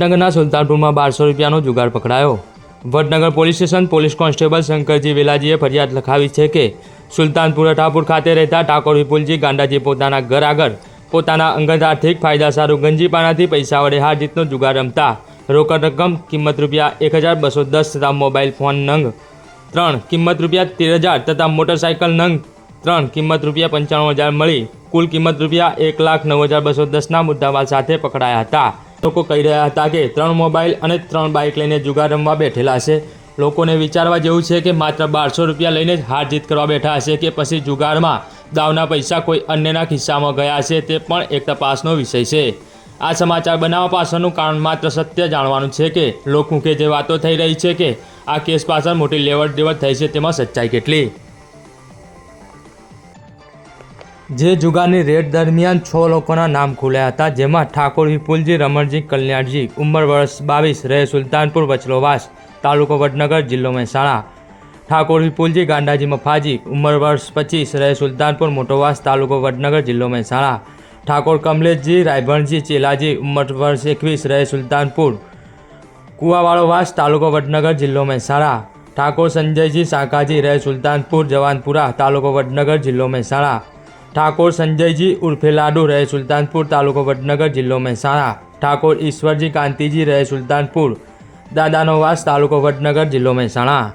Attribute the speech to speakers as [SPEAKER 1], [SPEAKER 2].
[SPEAKER 1] વડનગરના સુલતાનપુરમાં બારસો રૂપિયાનો જુગાર પકડાયો. Vadnagar police station police constable Shankarji વેલાજીએ ફરિયાદ લખાવી છે કે સુલતાનપુર અઠાપુર ખાતે રહેતા ઠાકોર વિપુલજી ગાંડાજી પોતાના ઘર આગળ પોતાના અંગત આર્થિક ફાયદા સારું ગંજીપાનાથી પૈસા વડે હાર જીતનો જુગાર રમતા રોકડ રકમ કિંમત રૂપિયા એક હજાર બસો દસ તથા મોબાઈલ ફોન નંગ, ત્રણ કિંમત રૂપિયા તેર હજાર તથા મોટરસાયકલ નંગ, ત્રણ કિંમત રૂપિયા પંચાણું હજાર મળી, કુલ કિંમત રૂપિયા એક લાખ નવ હજાર બસો દસના મુદ્દામાલ સાથે પકડાયા હતા. લોકો કહી રહ્યા હતા કે ત્રણ મોબાઈલ અને ત્રણ બાઇક લઈને જુગાર રમવા બેઠેલા છે લોકોને વિચારવા જેવું છે કે માત્ર બારસો રૂપિયા લઈને જ હાર જીત કરવા બેઠા હશે કે પછી જુગારમાં દાવના પૈસા કોઈ અન્યના ખિસ્સામાં ગયા છે તે પણ એક તપાસનો વિષય છે. આ સમાચાર બનાવવા પાછળનું કારણ માત્ર સત્ય જાણવાનું છે કે લોકો કે જે વાતો થઈ રહી છે કે આ કેસ પાછળ મોટી લેવડ દેવડ થઈ છે તેમાં સચ્ચાઈ કેટલી? જે જુગારની રેડ દરમિયાન છ લોકોના નામ ખુલ્યા હતા, જેમાં ઠાકોર વિપુલજી, રમણજી, કલ્યાણજી, ઉંમર વર્ષ બાવીસ, રહે સુલતાનપુર, વચલોવાસ, તાલુકો વડનગર, જિલ્લો મહેસાણા. ઠાકોર વિપુલજી ગાંડાજી મફાજી, ઉંમર વર્ષ પચીસ, રહે સુલતાનપુર, મોટોવાસ, તાલુકો વડનગર, જિલ્લો મહેસાણા. ઠાકોર કમલેશજી, રાયભણજી, ચેલાજી, ઉંમર વર્ષ એકવીસ, રહે સુલતાનપુર. કુવાવાળો વાસ, તાલુકો વડનગર, જિલ્લો મહેસાણા. ઠાકોર સંજયજી સાકાજી રહે સુલતાનપુર, જવાનપુરા, તાલુકો વડનગર, જિલ્લો મહેસાણા. ઠાકોર સંજયજી ઉર્ફે લાડુ રહે સુલતાનપુર તાલુકો વડનગર જિલ્લો મહેસાણા. ઠાકોર ઈશ્વરજી કાંતિજી રહે સુલતાનપુર. દાદાનો વાસ તાલુકો વડનગર જિલ્લો મહેસાણા.